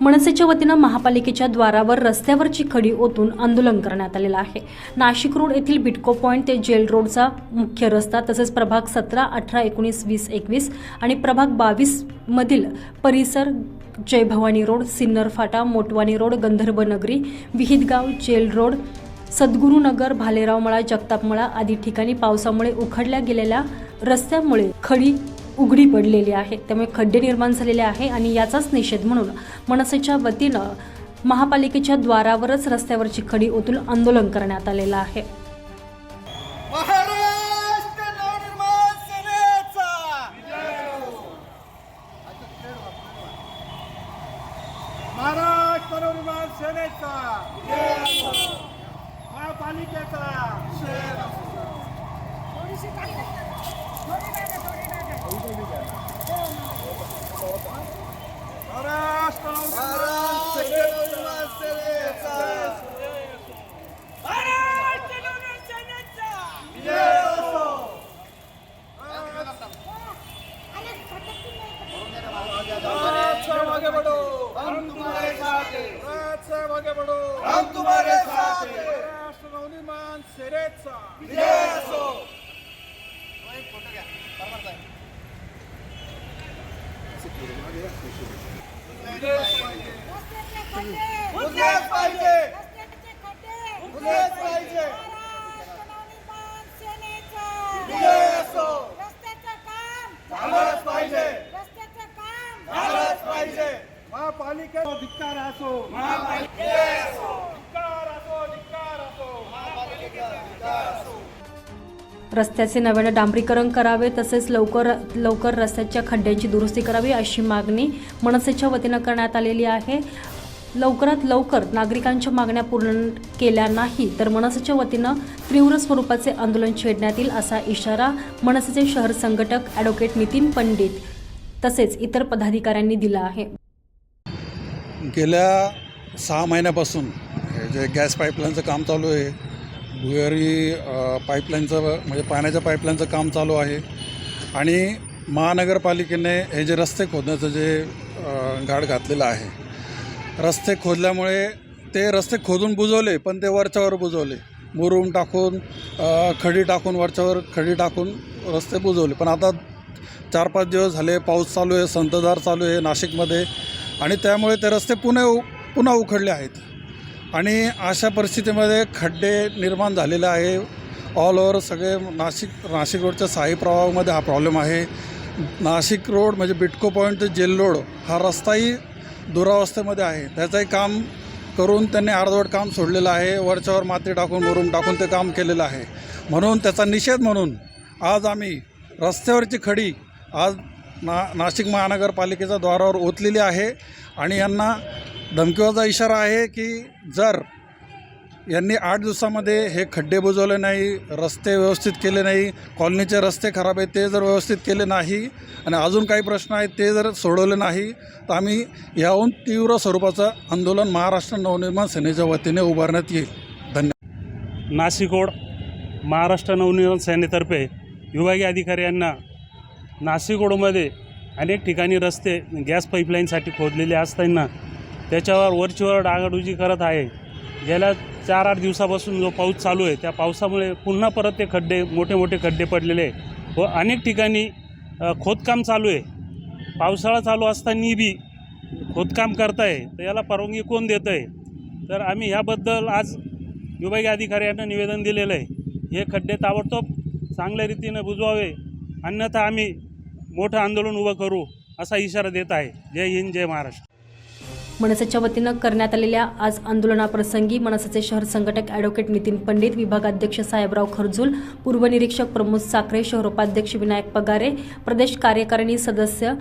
मनसेच्या वतीनं महापालिकेच्या द्वारावर रस्त्यावरची खडी ओतून आंदोलन करण्यात आलेलं आहे. नाशिक रोड येथील बिटको पॉईंट ते जेल रोडचा मुख्य रस्ता तसेच प्रभाग सतरा अठरा एकोणीस वीस एकवीस आणि प्रभाग बावीस मधील परिसर Jay Bhavani road Sinnar Phata Motwani road Gandharva Nagari Vihitgaon jail road Sadgurunagar Bhalerao Mala Jagtap Mala आदी ठिकाणी पावसामुळे उखडल्या गेलेल्या रस्त्यामुळे खडी उघडी पडलेली आहे. त्यामुळे खड्डे निर्माण झालेले आहे आणि याचाच निषेध म्हणून मनसेच्या वतीनं महापालिकेच्या द्वारावरच रस्त्यावरची खडी ओतून आंदोलन करण्यात आलेलं आहे. महापालिकेचा महाराष्ट्र नवनिर्माण सेनेचा महाराष्ट्र नवनिर्माण सेनेचा रात साहब आगे बढ़ो हम तुम्हारे साथ. हैं रात साहब आगे बढ़ो. हम तुम्हारे साथ. हैं राष्ट्र नवनिर्माण सेनेचा विजय असो मुद्देच पाहिजे मुद्देच पाहिजे विजय असो झालंच पाहिजे झालंच पाहिजे महापालिका धिक्कार असो धिक्कार असो धिक्कार असो रस्त्याचे नव्याने डांबरीकरण करावे तसेच लवकर लवकर रस्त्याच्या खड्ड्यांची दुरुस्ती करावी अशी मागणी मनसेच्या वतीनं करण्यात आलेली आहे. लवकरात लवकर नागरिकांच्या मागण्या पूर्ण केल्या नाही तर मनसेच्या वतीनं तीव्र स्वरूपाचे आंदोलन छेडण्यात येईल असा इशारा मनसेचे शहर संघटक ॲडव्होकेट नितीन पंडित तसेच इतर पदाधिकाऱ्यांनी दिला आहे. गेल्या सहा महिन्यापासून जे गॅस पाईपलाईनचं काम चालू आहे भुयारी पाईपलाईनचं म्हणजे पाण्याच्या पाईपलाईनचं काम चालू आहे. आणि महानगरपालिकेने हे जे रस्ते खोदण्याचं जे अ, घाट घातलेलं आहे रस्ते खोदल्यामुळे ते रस्ते खोदून बुजवले पण ते वरच्यावर बुजवले. मुरूम टाकून खडी टाकून वरच्यावर खडी टाकून रस्ते बुजवले. पण आता चार पाच दिवस झाले पाऊस चालू आहे संततधार चालू आहे नाशिकमध्ये. आणि त्यामुळे ते रस्ते पुन्हा उ पुन्हा उखडले आहेत. आणि अशा परिस्थितीमध्ये खड्डे निर्माण झालेले आहे. ऑल ओव्हर सगळे नाशिक नाशिक रोडच्या साई प्रवाहामध्ये हा प्रॉब्लेम आहे. नाशिक रोड म्हणजे बिटको पॉईंट ते जेल रोड हा रस्ताही दुरावस्थेमध्ये आहे. त्याचंही काम करून त्यांनी अर्धवट काम सोडलेलं आहे. वरच्यावर माती टाकून वरून टाकून ते काम केलेलं आहे. म्हणून त्याचा निषेध म्हणून आज आम्ही रस्त्यावरची खडी आज ना नाशिक महानगरपालिकेच्या द्वारावर ओतलेली आहे. आणि यांना धमकीवाचा इशारा आहे की जर यांनी आठ दिवसामध्ये हे खड्डे बुजवले नाही रस्ते व्यवस्थित केले नाही कॉलनीचे रस्ते खराब आहेत ते जर व्यवस्थित केले नाही आणि अजून काही प्रश्न आहेत ते जर सोडवले नाही तर आम्ही याहून तीव्र स्वरूपाचं आंदोलन महाराष्ट्र नवनिर्माण सेनेच्या वतीने उभारण्यात येईल. धन्यवाद. नाशिकोड महाराष्ट्र नवनिर्माण सेनेतर्फे विभागीय अधिकारी यांना नाशिकोडमध्ये अनेक ठिकाणी रस्ते गॅस पाईपलाईनसाठी खोदलेले असताना त्याच्यावर वरचीवर डागाडुजी करत आहे. गेल्या चार आठ दिवसापासून जो पाऊस चालू आहे त्या पावसामुळे पुन्हा परत ते खड्डे मोठे मोठे खड्डे पडलेले आहे. व अनेक ठिकाणी खोदकाम चालू आहे. पावसाळा चालू असताना बी खोदकाम करताय तर याला परवानगी कोण देतं आहे तर आम्ही ह्याबद्दल आज विभागीय अधिकारी यांना निवेदन दिलेलं आहे. हे खड्डे ताबडतोब चांगल्या रीतीनं बुजवावे अन्यथा आम्ही मोठं आंदोलन उभं करू असा इशारा देत आहे. जय हिंद जय महाराष्ट्र. मनसेच्या वतीनं करण्यात आलेल्या आज आंदोलनाप्रसंगी मनसेचे शहर संघटक अॅडव्होकेट नितीन पंडित विभागाध्यक्ष साहेबराव खरजूल पूर्वनिरीक्षक प्रमोद साखरे शहरोपाध्यक्ष विनायक पगारे प्रदेश कार्यकारिणी सदस्य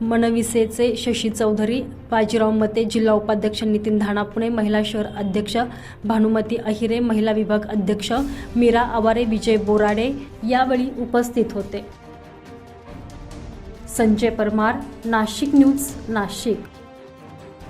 मनविसेचे शशी चौधरी बाजीराव मते जिल्हा उपाध्यक्ष नितीन धाणा पुणे महिला शहर अध्यक्ष भानुमती अहिरे महिला विभाग अध्यक्ष मीरा आवारे विजय बोराडे यावेळी उपस्थित होते. संजय परमार नाशिक न्यूज नाशिक.